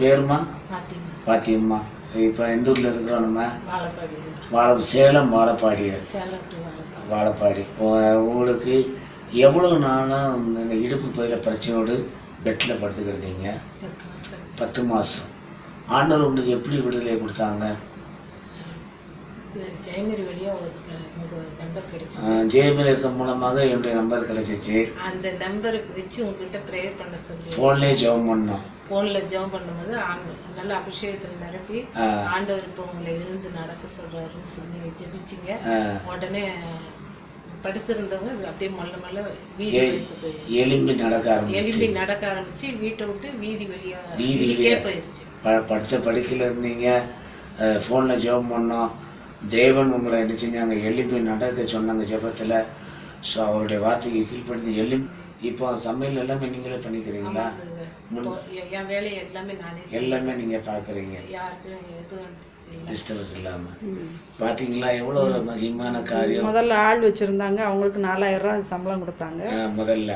பேருமா? பாத்தியம்மா இப்போ எந்த ஊரில் இருக்கிறோம் நம்ம? வாழ சேலம் வாழப்பாடி. வாழைப்பாடி. உங்களுக்கு எவ்வளோ நாளாக இந்த இடுப்பு பயில பிரச்சனையோடு பெட்டில் படுத்துக்கிறதீங்க பத்து மாதம் ஆண்டவர் உங்களுக்கு எப்படி விடுதலை கொடுத்தாங்க? ஜெயமேரி இருக்க மூலமாக என்னுடைய நம்பர் கிடைச்சிச்சு. அந்த நம்பருக்கு வச்சு உங்ககிட்ட ப்ரேயர் பண்ண சொல்லி. ஃபோன்லேயே ஜெபம் பண்ணோம். போன்ல ஜெபம் பண்ணும்போது நல்ல அபிஷேகத்துல நிரப்பி ஆண்டவர் இப்போ உங்களை எழுந்து நடக்க சொல்றாருன்னு சொல்லி ஜெபிச்சீங்க. உடனே படுத்திருந்தவங்க அப்படியே மொல்ல மொல்ல போயிடுச்சு. எலும்பி நடக்க எலும்பி ஆரம்பிச்சு நடக்க ஆரம்பிச்சு வீட்டை விட்டு வீதி வழியா வீதி வீதிக்கே வழியா. போயிடுச்சு ப படுத்த படுக்கையில் இருந்தீங்க. ஃபோனில் ஜெபம் பண்ணோம். தேவன் உங்களை என்ன செஞ்சாங்க? எலும்பி நடக்க சொன்னாங்க ஜெபத்தில். ஸோ அவருடைய வார்த்தைக்கு கீழ்ப்படுத்தி எலும்பி இப்போ சமையல் எல்லாமே நீங்களே பண்ணிக்கிறீங்களா? என் வேலையை எல்லாமே நானே. எல்லாமே நீங்கள் பார்க்குறீங்க டிஸ்டர்பன்ஸ் இல்லாமல் பார்த்தீங்களா எவ்வளோ ஒரு மகிமான காரியம். முதல்ல ஆள் வச்சிருந்தாங்க. அவங்களுக்கு நாலாயிரம் ரூபாய் சம்பளம் கொடுத்தாங்க. முதல்ல.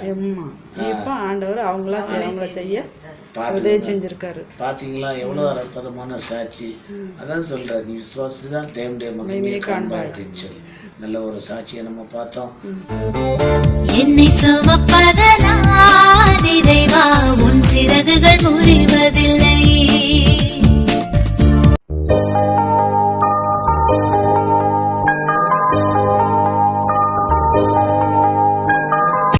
இப்போ ஆண்டவர் அவங்களா அவங்கள செய்ய பார்த்து உதவி செஞ்சிருக்காரு. பாத்தீங்களா? எவ்வளோ ஒரு அற்புதமான சாட்சி. அதான் சொல்றேன் நீ விசுவாசி தான் தேவனுடைய மகிமையை காண்பாய். அப்படின்னு சொல்லி. நல்ல ஒரு சாட்சியை நம்ம பார்த்தோம். என்னை சுமப்பதனால்